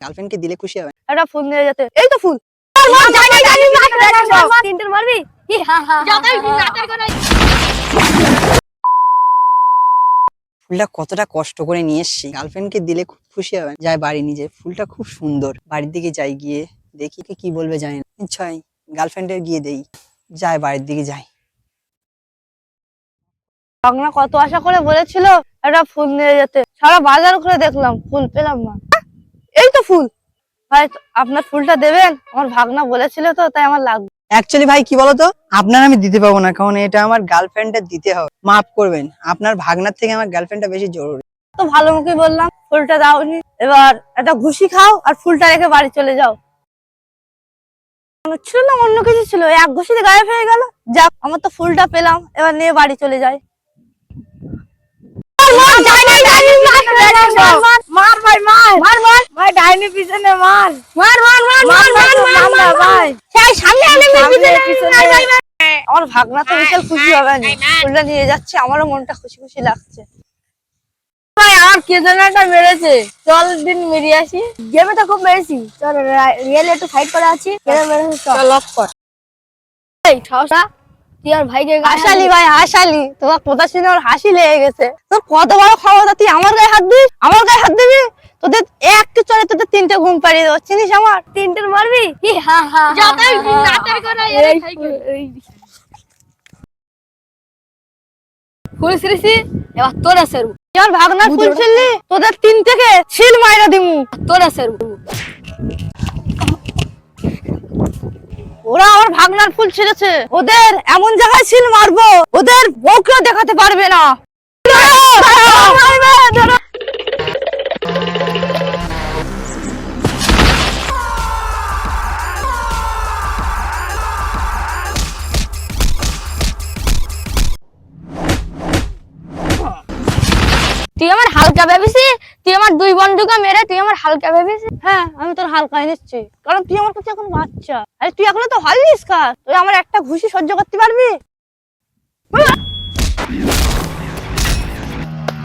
গার্লফ্রেন্ডকে দিলে খুশি হবে। একটা ফুল নিয়ে যেতে এই তো ফুল তিনটে মারবি? ফুলটা কতটা কষ্ট করে নিয়ে এসছি। গার্লফ্রেন্ডকে দিলে খুব খুশি হবে। যাই বাড়ি নিজে ফুলটা খুব সুন্দর। বাড়ির দিকে যাই গিয়ে দেখি কে কি বলবে জানি না। ইচ্ছাই গার্লফ্রেন্ডের গিয়ে দেই। যাই বাড়ির দিকে যাই। কত আশা করে বলেছিল একটা ফুল নিয়ে যেতে সারা বাজার করে দেখলাম ফুল পেলাম না। এই তো ফুল ভাই আপনার ফুলটা দেবেন আমার ভাগনা বলেছিল তো তাই আমার লাগবে অ্যাকচুয়ালি ভাই কি বলতো আপনার আমি দিতে পাবো না কারণ এটা আমার গার্লফ্রেন্ডের দিতে হবে মাফ করবেন আপনার ভাগনার থেকে আমার গার্লফ্রেন্ডটা বেশি জরুরি তো ভালো মুখে বললাম ফুলটা দাওনি এবার একটা ঘুষি খাও আর ফুলটা রেখে বাড়ি চলে যাও মনে ছিল না অন্য কিছু ছিল এক ঘুষিতে গায়েব হয়ে গেল যাক আমার তো ফুলটা পেলাম এবার নিয়ে বাড়ি চলে যাই মার ভাই মার। মার মার। ভাই ডাইনি পিছনে মার। মার মার মার মার মার মার মার ভাই। সেই সামনে আলে পিছনে আমার ভাগনা তো বিশাল খুশি হবে ফুলটা নিয়ে যাচ্ছে আমারও মনটা খুশি খুশি লাগছে। ভাই আমার কে যেন একটা মেরেছে। চল দিন মেরিয়ে আসি। গেমে তো খুব মেরেছি। চল রিয়েল একটু ফাইট করে আছি কেন মেরেছে চল। লক কর। এই ঠাসা তুই আর ভাইকে হাসালি ভাই হাসালি তোমার কথা শুনে ওর হাসি লেগে গেছে। তোর কত বড় ক্ষমতা তুই আমার গায়ে হাত দিস? আমার গায়ে হাত তোদের একটু চলে তোদের তিনটে ঘুম পাড়িয়ে দেবো চিনিস আমার তিনটের মারবি হ্যাঁ হ্যাঁ। ফুল এবার তোর আছে ভাগনার ফুল ছিললি তোদের তিন থেকে ছিল মাইরা দিমু তোর আছে ওরা আমার ভাগনার ফুল ছিঁড়েছে ওদের এমন জায়গায় ছিল মারবো ওদের বউকেও দেখাতে পারবে না তুই আমার হালকা ভেবেছিস? তুই আমার দুই বন্ধুকে মেরে তুই আমার হালকা ভেবেছিস? হ্যাঁ আমি তোর হালকা নিচ্ছি কারণ তুই আমার কাছে এখন বাচ্চা। আরে তুই এখনও তো হলিস কার? তুই আমার একটা ঘুষি সহ্য করতে পারবি?